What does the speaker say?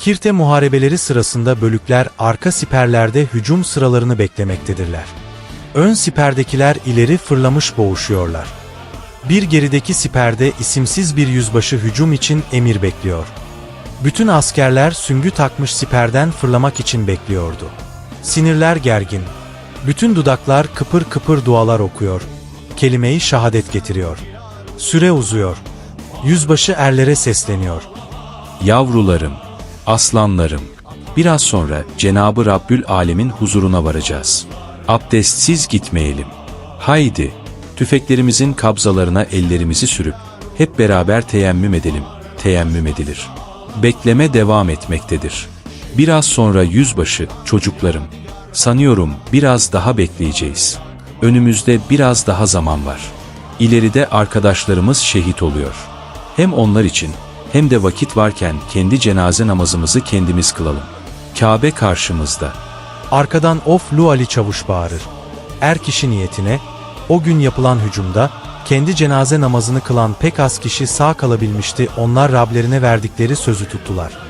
Kirte muharebeleri sırasında bölükler arka siperlerde hücum sıralarını beklemektedirler. Ön siperdekiler ileri fırlamış boğuşuyorlar. Bir gerideki siperde isimsiz bir yüzbaşı hücum için emir bekliyor. Bütün askerler süngü takmış siperden fırlamak için bekliyordu. Sinirler gergin. Bütün dudaklar kıpır kıpır dualar okuyor. Kelimeyi şahadet getiriyor. Süre uzuyor. Yüzbaşı erlere sesleniyor. Yavrularım, aslanlarım, biraz sonra Cenabı Rabbül Alemin huzuruna varacağız. Abdestsiz gitmeyelim. Haydi, tüfeklerimizin kabzalarına ellerimizi sürüp, hep beraber teyemmüm edelim, teyemmüm edilir. Bekleme devam etmektedir. Biraz sonra yüzbaşı, çocuklarım, sanıyorum biraz daha bekleyeceğiz. Önümüzde biraz daha zaman var. İleride arkadaşlarımız şehit oluyor. Hem onlar için hem de vakit varken kendi cenaze namazımızı kendimiz kılalım. Kabe karşımızda. Arkadan of Lu Ali Çavuş bağırır. Er kişi niyetine, o gün yapılan hücumda, kendi cenaze namazını kılan pek az kişi sağ kalabilmişti onlar Rablerine verdikleri sözü tuttular.